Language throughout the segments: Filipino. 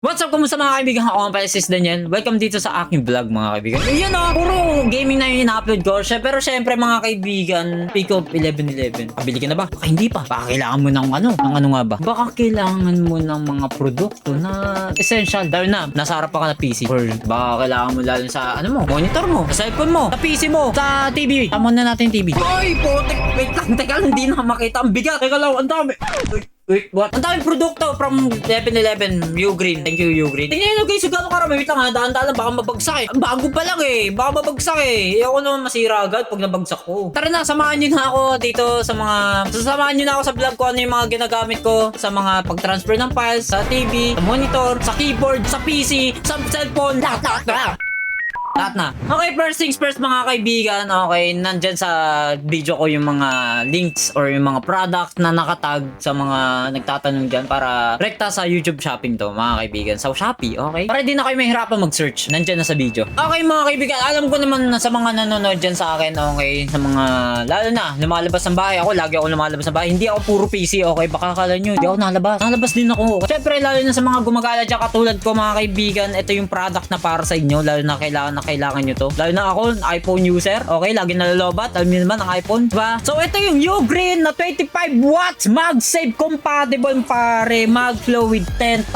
What's up, kumusta mga kaibigan? Ako nga pala sis Daniel. Welcome dito sa aking vlog mga kaibigan. Yun o, puro gaming na yung ina-upload ko. Pero syempre mga kaibigan, pick up 11-11. Pabili ka na ba? Baka hindi pa. Baka kailangan mo ng ano? Ng ano nga ba? Baka kailangan mo ng mga produkto na essential. Dahil na, nasa harap ka na PC. Or baka kailangan mo lalo sa ano mo, monitor mo, sa cellphone mo, sa PC mo, sa TV. Tama na natin yung TV. Ay, putik. Wait lang, teka lang, hindi na makita. Ang bigat. Teka lang, ang dami. Wait, Wait, what? Ang daming produkto from 11-11 U-Green. Thank you, U-Green. Tingnan nyo guys, gano'ng karami. Wait lang ha, daan-daan lang, baka mabagsak eh. Bago pa lang eh. Baka mabagsak eh. Ayoko naman masira agad pag nabagsak ko. Tara na, samahan nyo na ako dito sa mga... Sasamahan nyo na ako sa vlog ko ano yung mga ginagamit ko sa mga pag-transfer ng files, sa TV, sa monitor, sa keyboard, sa PC, sa cellphone, lahat, lahat, lahat. Lahat na. Okay, first things first mga kaibigan. Okay, nandyan sa video ko yung mga links or yung mga product na nakatag sa mga nagtatanong dyan para rekta sa YouTube shopping to mga kaibigan. Sa Shopee, okay? Para di na kayo mahirapan mag-search. Nandyan na sa video. Okay mga kaibigan, alam ko naman na sa mga nanonood dyan sa akin, okay? Sa mga, lalo na, lumalabas ng bahay. Ako, lagi ako lumalabas ng bahay. Hindi ako puro PC, okay? Baka akala nyo, hindi ako nalabas. Nalabas din ako. Siyempre, lalo na sa mga gumagala dyan katulad ko mga kaibigan, ito yung product na para sa inyo. Lalo na kailangan na kailangan nyo to. Lalo na ako, iPhone user. Okay, lagi nalalobat. Alam niyo naman ang iPhone, diba? So, ito yung U-Green na 25 watts MagSafe compatible pare. MagFlow with 10,000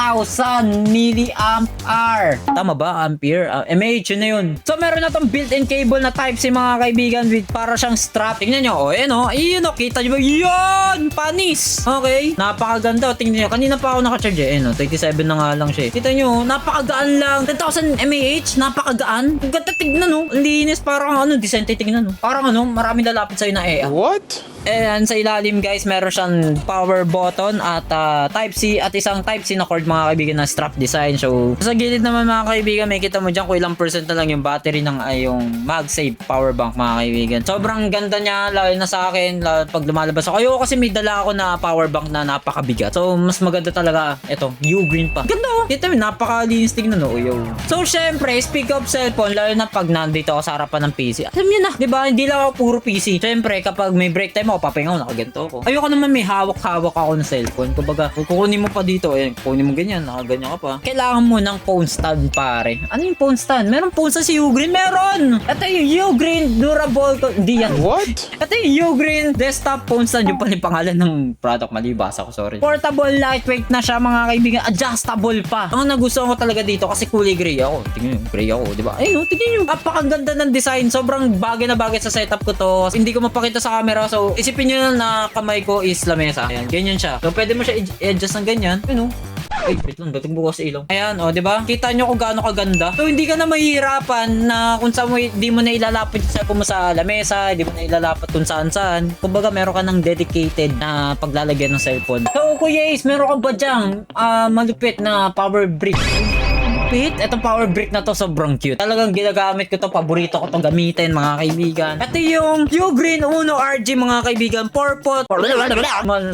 milliamp hour. Tama ba? Ampere? Uh, mAh yun na yun. So, meron na tong built-in cable na Type-C mga kaibigan with para siyang strap. Tingnan nyo. O, oh, ayan o. Ayun o. Kita nyo ba? Yun! Panis! Okay. Napakaganda. Tingnan nyo. Kanina pa ako nakacharge eh. Ayan o. 27 na nga lang siya. eh. Kita nyo. Napakagaan lang. 10,000 mAh. Napakagaan. Ang ganda tignan o. Ang linis. Parang ano. Decente tignan o. Parang ano. Maraming lalapit sa'yo na eh. What? And sa ilalim guys, meron siyang power button at ah, Type-C at isang Type-C na cord mga kaibigan na strap design. So, sa gilid naman mga kaibigan, may kita mo dyan kung ilang percent na lang yung battery ng ay, yung MagSafe power bank mga kaibigan. Sobrang ganda niya, lalo na sa akin, lalo pag lumalabas ako. Ayoko kasi may dala ako na power bank na napakabigat. So, mas maganda talaga ito, U-Green pa. Ganda oh! Kita mo, napakalinis tingnan oh, yo. So, syempre, speak of cellphone, lalo na pag nandito ako sa harapan ng PC. Alam niyo na, di ba? Hindi lang ako puro PC. Syempre, kapag may break time ako, papahinga ako, nakaganto ako. Ayoko naman may hawak-hawak ako ng cellphone. Kumbaga, kukunin mo pa dito, eh, kukunin mo ganyan, nakaganyan ka pa. Kailangan mo ng phone stand, pare. Ano yung phone stand? Meron phone stand si Ugreen? Meron! Ito yung Ugreen Durable... co- Hindi yan. What? Ito yung Ugreen desktop phone stand. Yung pala yung pangalan ng product. Mali, basa ko, sorry. Portable, lightweight na siya, mga kaibigan. Adjustable pa. Ang nagustuhan ko talaga dito kasi kulay gray ako. Tingnan nyo, gray ako, di ba? Ayun, oh, tingnan nyo. Napakaganda ng design. Sobrang bagay na bagay sa setup ko to. Hindi ko mapakita sa camera. So, isipin nyo na kamay ko is lamesa. Ayan, ganyan siya. So, pwede mo siya i-adjust ng ganyan. Ayun, oh. Ay, wait lang, dating bukas sa ilong. Ayan, oh, di ba? Kita nyo kung gaano kaganda. So, hindi ka na mahihirapan na kung saan mo, di mo na ilalapit yung cellphone sa lamesa, di mo na ilalapat kung saan saan. Kumbaga, meron ka ng dedicated na paglalagyan ng cellphone. So, Kuya Ace, meron ka ba dyang ah, malupit na power brick? Malupit? Itong power brick na to sobrang cute. Talagang ginagamit ko to, paborito ko tong gamitin mga kaibigan. Ito yung U-Green Uno RG mga kaibigan. 4-pot.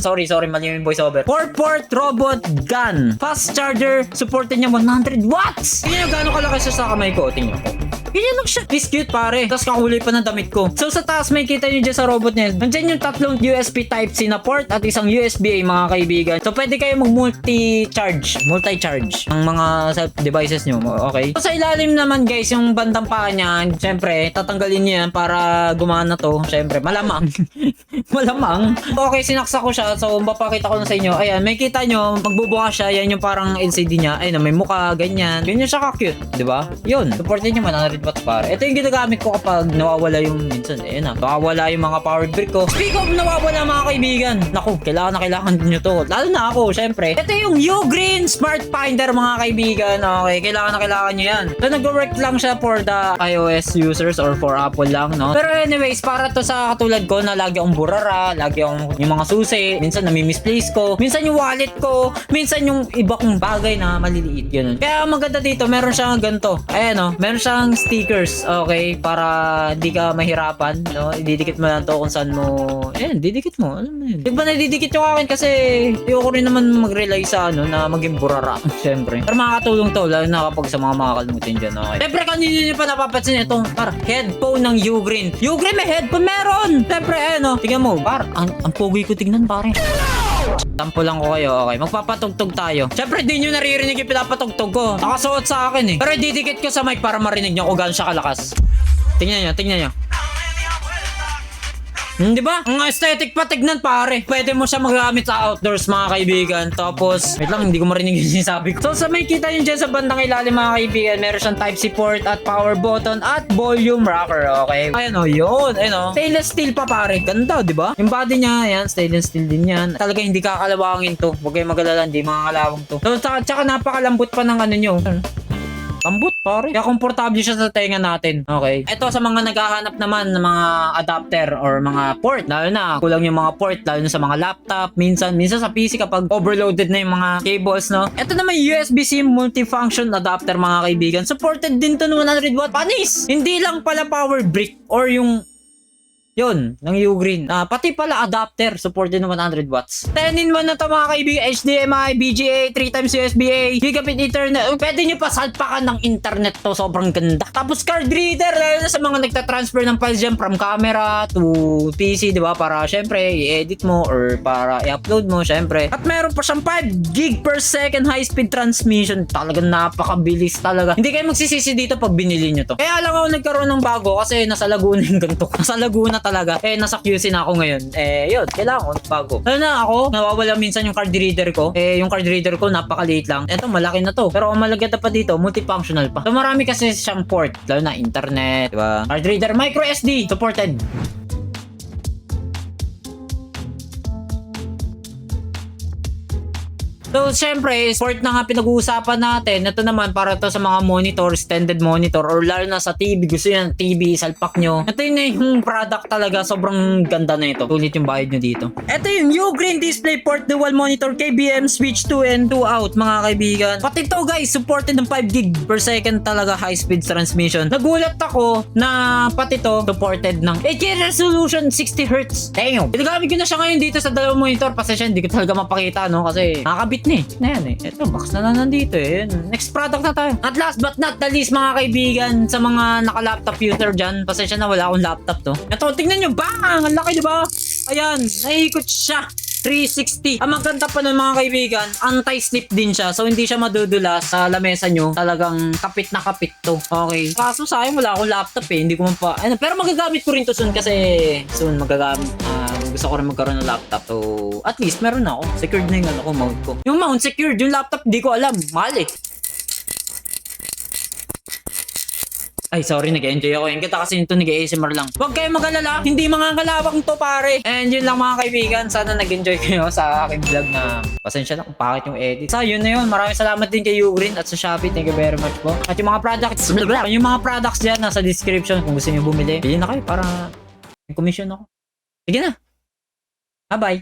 Sorry, sorry, mali yung voiceover. 4-port robot gun. Fast charger. Supported niya 100 watts. Tingnan nyo gano'ng kalaki siya sa kamay ko. Tingnan ko. Ganyan lang siya. This cute pare. Tapos kakulay pa ng damit ko. So sa taas may kita nyo dyan sa robot niya. Nandyan yung tatlong USB Type-C na port at isang USB-A mga kaibigan. So pwede kayo mag multi-charge. Multi-charge ang mga self devices nyo. Okay? So sa ilalim naman guys, yung bandang paa niya, syempre, tatanggalin niyo yan para gumana to. Syempre, malamang. malamang. Okay, sinaksa ko siya. So mapapakita ko na sa inyo. Ayan, may kita nyo, magbubuka siya. Yan yung parang LCD niya. Ayun, may mukha, ganyan. Ganyan siya ka-cute. Di ba? Yun. Supportin nyo 100 watts pare. Ito yung ginagamit ko kapag nawawala yung minsan. Ayun na. Nawawala yung mga power brick ko. Speak of nawawala mga kaibigan. Naku, kailangan na kailangan nyo to. Lalo na ako, syempre. Ito yung U-Green Smart Finder mga kaibigan. Okay, kailangan na kailangan nyo yan. So nag-work lang siya for the iOS users or for Apple lang, no? Pero anyways, para to sa katulad ko na lagi akong burara, lagi akong yung mga susi, minsan nami-misplace ko, minsan yung wallet ko, minsan yung iba kong bagay na maliliit yun. Kaya maganda dito, meron siyang ganito. Ayan no, meron siyang stickers, okay, para hindi ka mahirapan, no? Ididikit mo lang to kung saan mo, ayan, didikit mo, alam mo yun. Di ba nadidikit yung akin kasi ayoko rin naman mag-rely sa ano, na maging burara, syempre. Pero makakatulong to, lalo na kapag sa mga makakalimutin dyan, okay. Syempre, kanina nyo pa napapansin ito, par, headphone ng Ugreen. Ugreen may headphone, meron! Syempre, eh, no? Tingnan mo, par, ang, ang pogi ko tignan, pare. Sample lang ko kayo, okay. Magpapatugtog tayo. Siyempre, di nyo naririnig yung pinapatugtog ko. Nakasuot sa akin eh. Pero didikit ko sa mic para marinig nyo kung gaano siya kalakas. Tingnan nyo, tingnan nyo. Hmm, di ba? Ang aesthetic pa tignan pare. Pwede mo siya magamit sa outdoors mga kaibigan. Tapos, wait lang, hindi ko marinig yung sinasabi ko. So, sa may kita yun dyan sa bandang ilalim mga kaibigan, meron siyang type C port at power button at volume rocker, okay? Ayan o, yun. Ayan o. Stainless steel pa pare. Ganda, di ba? Yung body niya, ayan, stainless steel din yan. Talaga hindi kakalawangin to. Huwag kayong magalala, hindi mga kalawang to. So, tsaka, tsaka napakalambot pa ng ano nyo. Lambot, pare. Kaya komportable siya sa tenga natin. Okay. Ito sa mga naghahanap naman ng mga adapter or mga port. Lalo na, kulang yung mga port. Lalo na sa mga laptop. Minsan, minsan sa PC kapag overloaded na yung mga cables, no? Ito naman USB-C multifunction adapter, mga kaibigan. Supported din to ng 100 watt. Panis! Hindi lang pala power brick or yung yun, ng Ugreen. Ah, pati pala adapter, supported ng 100 watts. 10 in 1 na to mga kaibigan. HDMI, BGA, 3 times USB-A, Gigabit Ethernet. Pwede nyo pa salpakan ng internet to. Sobrang ganda. Tapos card reader, na sa mga nagtatransfer ng files dyan from camera to PC, di ba? Para syempre, i-edit mo or para i-upload mo, syempre. At meron pa siyang 5 gig per second high-speed transmission. Talagang napakabilis talaga. Hindi kayo magsisisi dito pag binili nyo to. Kaya lang ako nagkaroon ng bago kasi nasa Laguna yung ganito. Nasa Laguna talaga. Eh, nasa QC na ako ngayon. Eh, yun. Kailangan ko bago. Ano na ako, nawawala minsan yung card reader ko. Eh, yung card reader ko, napakaliit lang. Eto, malaki na to. Pero ang malagata pa dito, multifunctional pa. So, marami kasi siyang port. Lalo na internet, di ba? Card reader, micro SD, supported. So, syempre, sport na nga pinag-uusapan natin. Ito naman, para to sa mga monitor, extended monitor, or lalo na sa TV. Gusto yan, TV, salpak nyo. Ito yun eh, yung product talaga. Sobrang ganda na ito. Tulit yung bayad nyo dito. Ito yung new green display port dual monitor KBM switch 2 and 2 out, mga kaibigan. Pati to guys, supported ng 5 gig per second talaga high speed transmission. Nagulat ako na pati to supported ng 8K resolution 60 Hz. Damn! Ginagamit ko na siya ngayon dito sa dalawang monitor. Pasensya, hindi ko talaga mapakita, no? Kasi nakakabit na eh. Na yan eh. Ito, box na na nandito eh. Next product na tayo. At last but not the least, mga kaibigan, sa mga naka-laptop user dyan, pasensya na wala akong laptop to. Ito, tingnan nyo, bang! Ang laki, di ba? Ayan, naiikot siya. 360. Ang maganda pa nun mga kaibigan, anti-slip din siya. So, hindi siya madudula sa lamesa nyo. Talagang kapit na kapit to. Okay. Kaso sa akin, wala akong laptop eh. Hindi ko man pa... Ano, pero magagamit ko rin to soon kasi soon magagamit. ah, gusto ko rin magkaroon ng laptop. So, at least meron ako. Secured na yung ano ko, mount ko. Yung mount secured, yung laptop, di ko alam. Mahal eh. Ay, sorry, nag-enjoy ako. Yung kita kasi nito nag-ASMR lang. Huwag kayong mag-alala, hindi mga kalawang to pare. And yun lang mga kaibigan, sana nag-enjoy kayo sa aking vlog na pasensya na kung bakit yung edit. So, yun na yun. Maraming salamat din kay Ugreen at sa Shopee. Thank you very much po. At yung mga products, yung mga products dyan nasa description kung gusto niyo bumili. Bili na kayo para may commission ako. Sige na. Ah, bye bye.